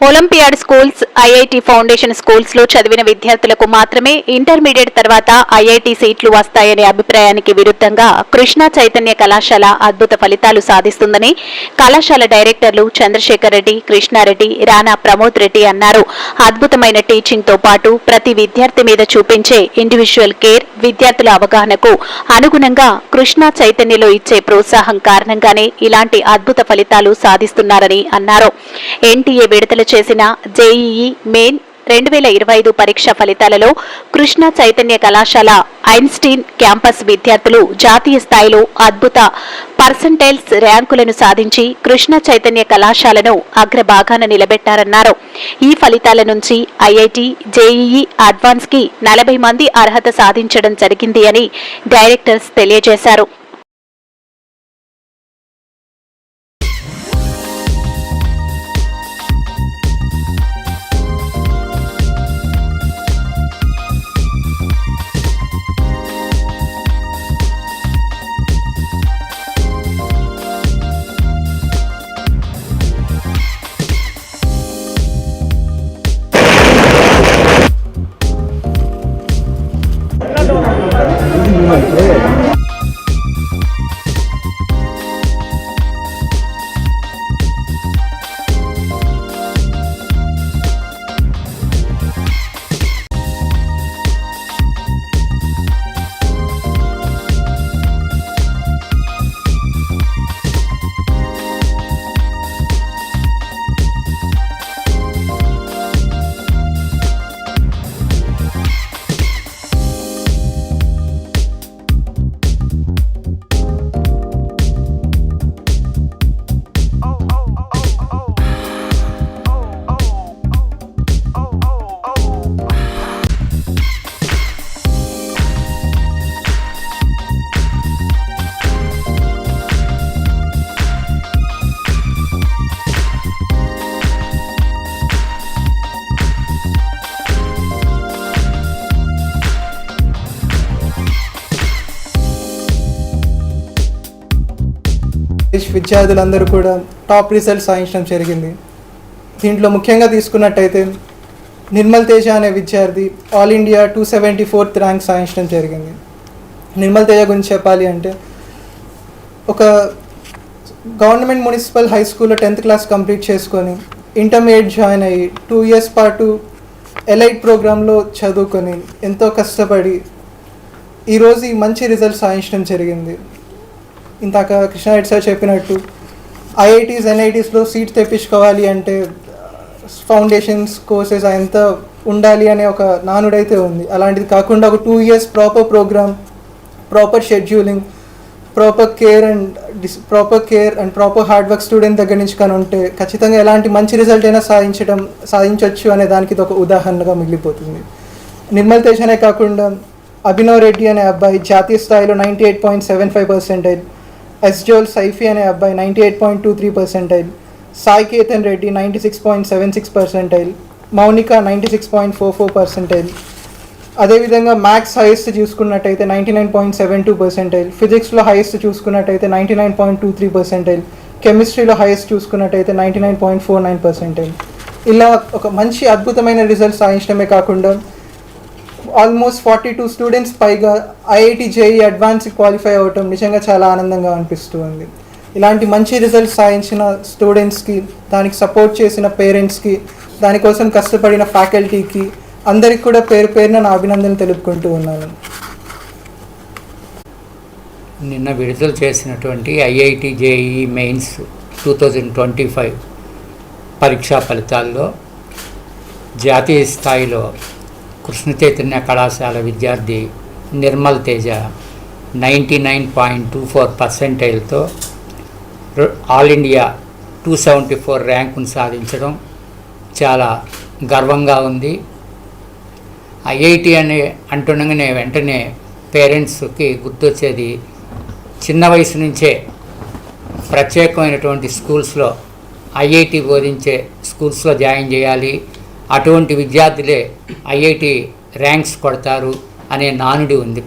Olympiad schools IIT foundation స్కూల్స్లో చదివిన విద్యార్థులకు మాత్రమే ఇంటర్మీడియట్ తర్వాత ఐఐటి సీట్లు వస్తాయనే అభిప్రాయానికి విరుద్ధంగా కృష్ణా చైతన్య కళాశాల అద్భుత ఫలితాలు సాధిస్తుందని కళాశాల డైరెక్టర్లు చంద్రశేఖర్ రెడ్డి కృష్ణారెడ్డి రాణా ప్రమోద్ రెడ్డి అన్నారు. అద్భుతమైన టీచింగ్తో పాటు ప్రతి విద్యార్థి మీద చూపించే ఇండివిజువల్ కేర్ విద్యార్థుల అవగాహనకు అనుగుణంగా కృష్ణా చైతన్యలో ఇచ్చే ప్రోత్సాహం కారణంగానే ఇలాంటి అద్భుత ఫలితాలు సాధిస్తున్నారని అన్నారు. ఎన్టీఏ విడుదల చేసిన జేఈఈ మెయిన్ రెండు వేల ఇరవై ఐదు పరీక్ష ఫలితాలలో కృష్ణ చైతన్య కళాశాల ఐన్స్టీన్ క్యాంపస్ విద్యార్థులు జాతీయ స్థాయిలో అద్భుత పర్సంటైల్స్ ర్యాంకులను సాధించి కృష్ణ చైతన్య కళాశాలను అగ్రభాగాన నిలబెట్టారన్నారు. ఈ ఫలితాల నుంచి ఐఐటి జేఈఈ అడ్వాన్స్కి నలభై మంది అర్హత సాధించడం జరిగింది అని డైరెక్టర్స్ తెలియజేశారు. విద్యార్థులందరూ కూడా టాప్ రిజల్ట్ సాధించడం జరిగింది. దీంట్లో ముఖ్యంగా తీసుకున్నట్టయితే నిర్మల్ తేజ అనే విద్యార్థి all India two seventy fourth rank సాధించడం జరిగింది. నిర్మల్ తేజ గురించి చెప్పాలి అంటే ఒక గవర్నమెంట్ మున్సిపల్ హై స్కూల్లో టెన్త్ క్లాస్ కంప్లీట్ చేసుకొని ఇంటర్మీడియట్ జాయిన్ అయ్యి టూ ఇయర్స్ పాటు ఎలైట్ ప్రోగ్రాంలో చదువుకొని ఎంతో కష్టపడి ఈరోజు ఈ మంచి రిజల్ట్ సాధించడం జరిగింది. ఇందాక కృష్ణారెడ్డి సార్ చెప్పినట్టు ఐఐటీస్ ఎన్ఐటీస్లో సీట్ తెప్పించుకోవాలి అంటే ఫౌండేషన్స్ కోర్సెస్ ఎంత ఉండాలి అనే ఒక నానుడైతే ఉంది. అలాంటిది కాకుండా ఒక two years proper program proper scheduling proper care and this proper care and proper hard work student దగ్గర నుంచి కానీ ఉంటే ఖచ్చితంగా ఎలాంటి మంచి రిజల్ట్ అయినా సాధించడం సాధించవచ్చు అనే దానికి ఇది ఒక ఉదాహరణగా మిగిలిపోతుంది. నిర్మల్ తేజ్ అనే కాకుండా అభినవ్ రెడ్డి అనే అబ్బాయి జాతీయ స్థాయిలో ninety eight point seven five percentage ఎస్జోల్ Saifi అనే అబ్బాయి ninety eight point two three percentile Sai Ketan Reddy ninety six point seven six percentile Mounika ninety six point four four percentile అదేవిధంగా మ్యాథ్స్ హైయెస్ట్ చూసుకున్నట్టయితే ninety nine point seven two percentile ఫిజిక్స్లో highest చూసుకున్నట్టయితే ninety nine point two three percentile కెమిస్ట్రీలో highest చూసుకున్నట్టయితే ninety nine point four nine percentile ఇలా ఒక మంచి అద్భుతమైన రిజల్ట్ సాధించడమే కాకుండా ఆల్మోస్ట్ ఫార్టీ టూ స్టూడెంట్స్ పైగా ఐఐటి జేఈ అడ్వాన్స్ క్వాలిఫై అవ్వటం నిజంగా చాలా ఆనందంగా అనిపిస్తూ ఉంది ఇలాంటి మంచి రిజల్ట్స్ సాధించిన స్టూడెంట్స్కి దానికి సపోర్ట్ చేసిన పేరెంట్స్కి దానికోసం కష్టపడిన ఫ్యాకల్టీకి అందరికి కూడా పేరు పేరున నా అభినందనలు తెలుపుకుంటూ ఉన్నాను. నిన్న విడుదల చేసినటువంటి IIT JEE mains two thousand twenty five పరీక్షా ఫలితాల్లో జాతీయ స్థాయిలో కృష్ణ చైతన్య కళాశాల విద్యార్థి Nirmal Teja ninety nine point two four పర్సెంటైల్తో all India two seventy four ర్యాంకును సాధించడం చాలా గర్వంగా ఉంది. ఐఐటి అని అంటుండగానే వెంటనే పేరెంట్స్కి గుర్తొచ్చేది చిన్న వయసు నుంచే ప్రత్యేకమైనటువంటి స్కూల్స్లో ఐఐటి బోధించే స్కూల్స్లో జాయిన్ చేయాలి అటువంటి విద్యార్థులే ఐఐటి ర్యాంక్స్ కొడతారు అనే నానుడి ఉంది.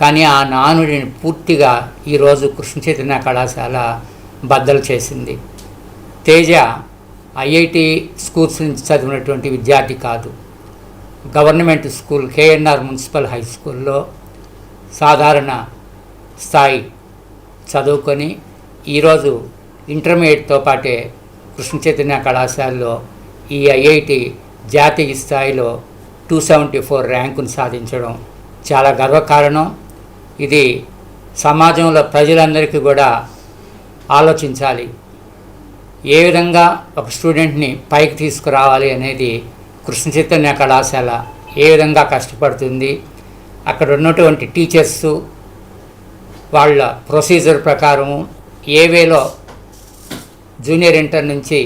కానీ ఆ నానుడిని పూర్తిగా ఈరోజు కృష్ణ చైతన్య కళాశాల బద్దలు చేసింది. తేజ ఐఐటి స్కూల్స్ నుంచి చదివినటువంటి విద్యార్థి కాదు. Government school KNR municipal high స్కూల్లో సాధారణ స్థాయి చదువుకొని ఈరోజు ఇంటర్మీడియట్తో పాటే కృష్ణ చైతన్య కళాశాలలో ఈ ఐఐటి జాతీయ స్థాయిలో టూ సెవెంటీ ఫోర్ ర్యాంకును సాధించడం చాలా గర్వకారణం. ఇది సమాజంలో ప్రజలందరికీ కూడా ఆలోచించాలి. ఏ విధంగా ఒక స్టూడెంట్ని పైకి తీసుకురావాలి అనేది కృష్ణ చైతన్య కళాశాల ఏ విధంగా కష్టపడుతుంది అక్కడ ఉన్నటువంటి టీచర్స్ వాళ్ళ ప్రొసీజర్ ప్రకారము ఏవేలో జూనియర్ ఇంటర్ నుంచి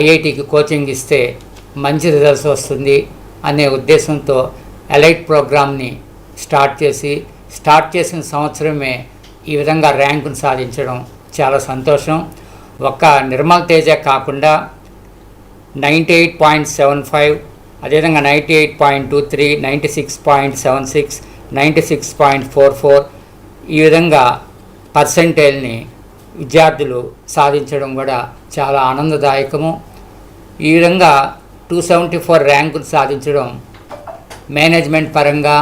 ఐఐటికి కోచింగ్ ఇస్తే మంచి రిజల్ట్స్ వస్తుంది అనే ఉద్దేశంతో ఎలైట్ ప్రోగ్రామ్ని స్టార్ట్ చేసి స్టార్ట్ చేసిన సంవత్సరమే ఈ విధంగా ర్యాంకును సాధించడం చాలా సంతోషం. ఒక్క నిర్మల్ తేజ కాకుండా ninety eight point seven five అదేవిధంగా ninety eight point two three ninety six point seven six ninety six point four four ఈ విధంగా పర్సెంటేజ్ని విద్యార్థులు సాధించడం కూడా చాలా ఆనందదాయకము. ఈ విధంగా టూ సెవెంటీ ఫోర్ ర్యాంకులు సాధించడం మేనేజ్మెంట్ పరంగా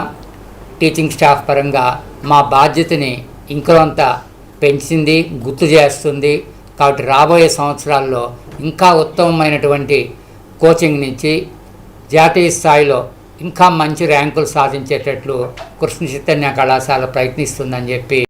టీచింగ్ స్టాఫ్ పరంగా మా బాధ్యతని ఇంకొంత పెంచింది గుర్తు చేస్తుంది. కాబట్టి రాబోయే సంవత్సరాల్లో ఇంకా ఉత్తమమైనటువంటి కోచింగ్ నుంచి జాతీయ స్థాయిలో ఇంకా మంచి ర్యాంకులు సాధించేటట్లు కృష్ణ చైతన్య కళాశాల ప్రయత్నిస్తుందని చెప్పి